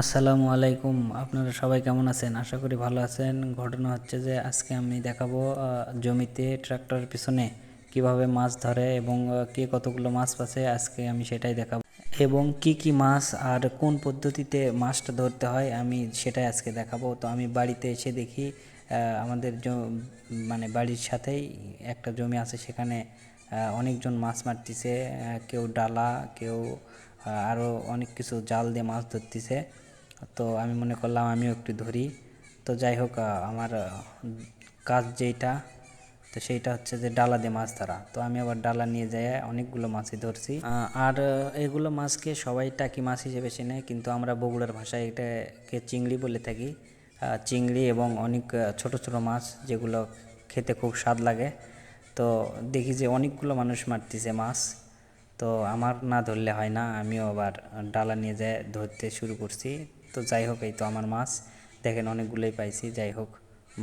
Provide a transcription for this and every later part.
আসসালামু আলাইকুম। আপনারা সবাই কেমন আছেন? আশা করি ভালো আছেন। ঘটনা হচ্ছে যে, আজকে আমি দেখাবো জমিতে ট্রাক্টরের পিছনে কীভাবে মাছ ধরে এবং কে কতগুলো মাছ পাচ্ছে আজকে আমি সেটাই দেখাবো। এবং কি কি মাছ আর কোন পদ্ধতিতে মাছটা ধরতে হয়, আমি সেটাই আজকে দেখাবো। তো আমি বাড়িতে এসে দেখি আমাদের মানে বাড়ির সাথেই একটা জমি আছে, সেখানে অনেকজন মাছ মারতিছে কেউ ডালা, কেউ আরও অনেক কিছু জাল দিয়ে মাছ ধরতেছে। তো আমি মনে করলাম আমিও একটু ধরি। তো যাই হোক আমার কাজ যেইটা, তো সেইটা হচ্ছে যে ডালা দিয়ে মাছ ধরা। তো আমি আবার ডালা নিয়ে যাই, অনেকগুলো মাছই ধরছি। আর এগুলো মাছকে সবাই টাকি মাছ হিসেবে চেনে, কিন্তু আমরা বগুড়ার ভাষায় এটাকে চিংড়ি বলে থাকি। চিংড়ি এবং অনেক ছোট ছোট মাছ যেগুলো খেতে খুব স্বাদ লাগে। তো দেখি যে অনেকগুলো মানুষ মারতেছে মাছ। তো আমার না ধরলে হয় না, আমিও আবার ডালা নিয়ে যেয়ে ধরতে শুরু করছি। তো যাই হোক, এই তো আমার মাছ, দেখেন অনেকগুলোই পাইছি, যাই হোক,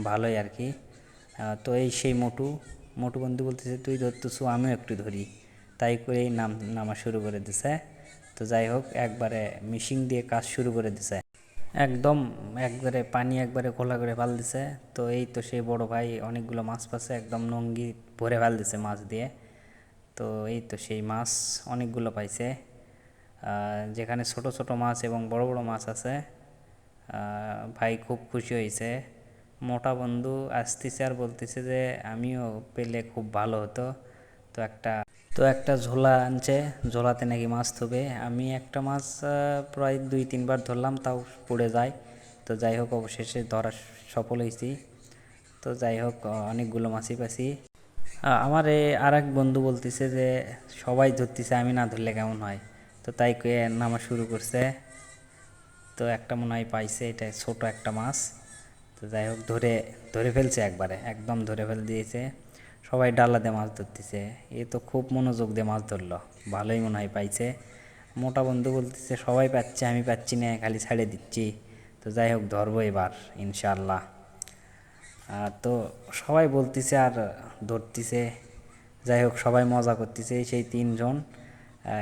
ভালোই আর কি। তো এই সেই মোটু মোটু বন্ধু বলতেছে, তুই ধরতেছো, আমিও একটু ধরি। তাই করেই নাম, নামা শুরু করে দিছে। তো যাই হোক, একবারে মিশিং দিয়ে কাজ শুরু করে দিছে। একদম একবারে পানি একবারে খোলা করে ফাল দিছে তো এই তো সেই বড় ভাই, অনেকগুলো মাছ পাচ্ছে, একদম নঙ্গি ভরে ফাল দিছে মাছ দিয়ে। তো এই তো সেই মাছ অনেকগুলো পাইছে। যেখানে ছোট ছোট মাছ এবং বড় বড় মাছ আছে। ভাই খুব খুশি হয়েছে। মোটা বন্ধু আসতেছে আর বলতেছে যে, আমিও পেলে খুব ভালো হতো। তো একটা তো একটা ঝোলা আনছে। ঝোলাতে নাকি মাছ থবে আমি একটা মাছ প্রায় দুই তিনবার ধরলাম, তাও পড়ে যায়। তো যাই হোক, অবশেষে ধরা সফল হয়েছি। তো যাই হোক, অনেকগুলো মাছই পাইছি। আমার এ আর এক বন্ধু বলতেছে যে, সবাই ধরতেছে, আমি না ধরলে কেমন হয়? তো তাই কয়ে নামা শুরু করছে। তো একটা মনে হয় পাইছে, এটা ছোট একটা মাছ। তো যাই হোক, ধরে ধরে ফেলছে একবারে, একদম ধরে ফেল দিয়েছে। সবাই ডালা দিয়ে মাছ ধরতেছে। এ তো খুব মনোযোগ দিয়ে মাছ ধরলো, ভালোই মনে হয় পাইছে। মোটা বন্ধু বলতেছে, সবাই পাচ্ছে, আমি পাচ্ছি না, খালি ছাড়ে দিচ্ছি। তো যাই হোক, ধরবো এবার ইনশাল্লাহ আহ, তো সবাই বলতিছে আর ধরতিছে। যাই হোক সবাই মজা করতেছে। সেই তিনজন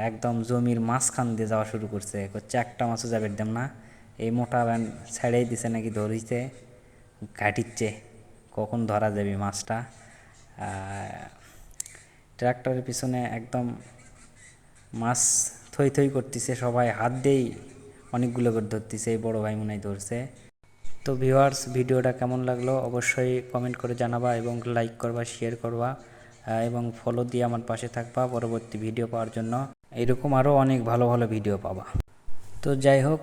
একদম জমির মাঝখান দিয়ে যাওয়া শুরু করছে। করছে একটা মাছও যাবে একদম না। এই মোটা ব্যান ছেড়েই দিছে নাকি ধরিছে ঘাটিচ্ছে কখন ধরা যাবে মাছটা? ট্রাক্টরের পিছনে একদম মাছ থই থই করতেছে। সবাই হাত দিয়েই অনেকগুলো করে ধরতেছে। এই বড় ভাই মনে ধরছে। তো ভিউয়ার্স ভিডিওটা কেমন লাগল অবশ্যই কমেন্ট করে জানাবা এবং লাইক করবা শেয়ার করবা এবং ফলো দিয়ে আমার পাশে থাকবা পরবর্তী ভিডিও পাওয়ার জন্য। এরকম আরও অনেক ভালো ভালো ভিডিও পাবা। তো যাই হোক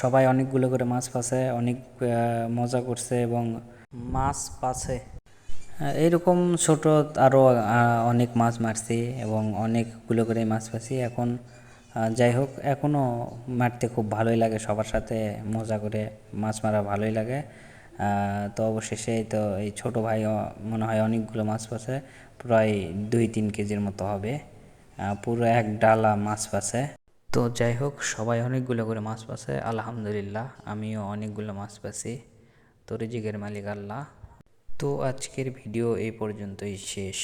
সবাই অনেকগুলো করে মাছ পাছে, অনেক মজা করছে এবং মাছ পাছে। এইরকম ছোট আরও অনেক মাছ মারছি এবং অনেকগুলো করে মাছ পাচ্ছি এখন যাই হোক এখনও মারতে খুব ভালোই লাগে, সবার সাথে মজা করে মাছ মারা ভালোই লাগে। তো অবশেষে তো এই ছোট ভাই মনে হয় অনেকগুলো মাছ পাচ্ছে, প্রায় দুই তিন কেজির মতো হবে। পুরো এক ডালা মাছ পাচ্ছে। তো যাই হোক, সবাই অনেকগুলো করে মাছ পাচ্ছে, আলহামদুলিল্লাহ, আমিও অনেকগুলো মাছ পাচ্ছি। তো রিজিকের মালিক আল্লাহ। তো আজকের ভিডিও এই পর্যন্তই শেষ।